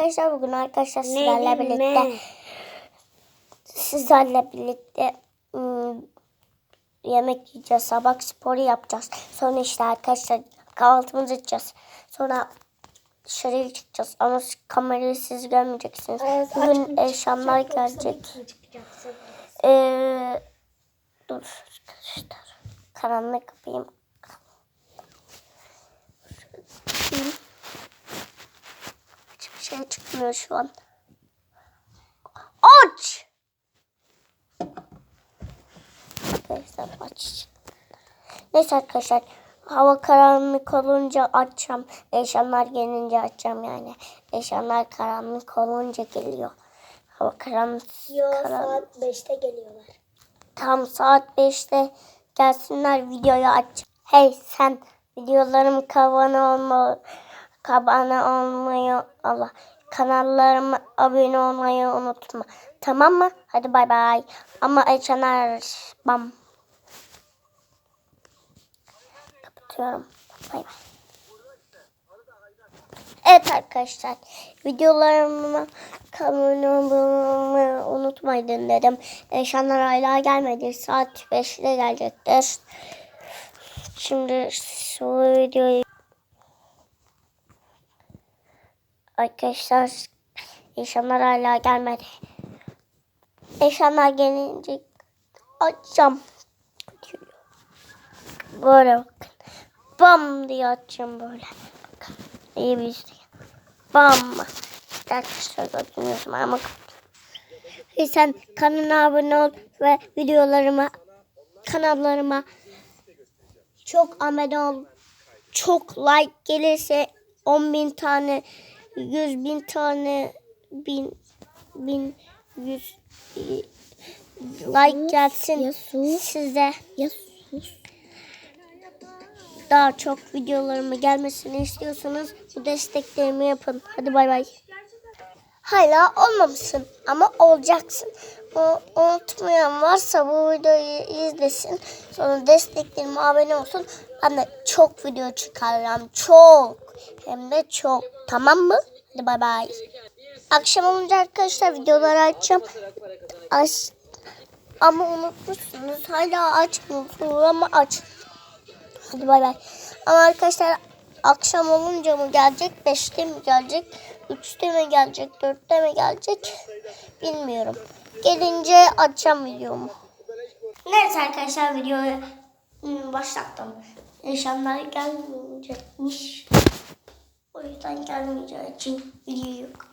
Arkadaşlar bugün arkadaşlar sizlerle birlikte sizlerle birlikte ım, yemek yiyeceğiz. Sabah sporu yapacağız. Sonra işte arkadaşlar kahvaltımızı edeceğiz. Sonra dışarıya çıkacağız. Ama kamerayı siz görmeyeceksiniz. Bugün eşyanlar gelecek. Ee, dur arkadaşlar. Karanlık kapayım. Şey çıkmıyor şu an. Aç! Arkadaşlar aç. Neyse arkadaşlar. Hava karanlık olunca açacağım. Eşyanlar gelince açacağım yani. Eşyanlar karanlık olunca geliyor. Hava karanlık. Yo karanlık. saat 5'te geliyorlar. Tam saat 5'te gelsinler videoyu aç. Hey sen videolarımı kabana olma kabana olmayı Allah kanallarıma abone olmayı unutma. Tamam mı? Hadi bay bay. Ama açanlar bam. Kapatıyorum. Bay bay. Evet arkadaşlar videolarıma abone olmayı unutmayın dedim. Eşanlar hala gelmedi. Saat 5'te gelecektir. Şimdi şu videoyu Arkadaşlar eşanlar hala gelmedi. Eşanlar gelince açacağım. Böyle bakın. Bam diye açacağım böyle. Bakın. İyi bir şey. Bam. Arkadaşlar gördünüz ama Hey sen kanalıma abone ol ve videolarıma kanallarıma çok abone ol. Çok like gelirse 10 bin tane 100 bin tane bin bin yüz like gelsin Ya sus. size Ya sus. daha çok videolarımı gelmesini istiyorsanız bu desteklerimi yapın. Hadi bay bay. Hala olmamışsın ama olacaksın. Unutmayan varsa bu videoyu izlesin. Sonra desteklerime abone olsun. De çok video çıkaracağım. Çok. Hem de çok. Tamam mı? Hadi bay bay. Akşam olunca arkadaşlar videoları açacağım. Aç. Ama unutmuşsunuz. Hala açmıyorsunuz ama aç. Hadi bay bay. Ama arkadaşlar akşam olunca mı gelecek? Beşte mi gelecek? Üçte mi gelecek? Dörtte mi gelecek? Bilmiyorum. Gelince videomu. Neyse arkadaşlar videoyu hmm, başlattım. İnşallah gelmeyecekmiş. O yüzden gelmeyeceği için video yok.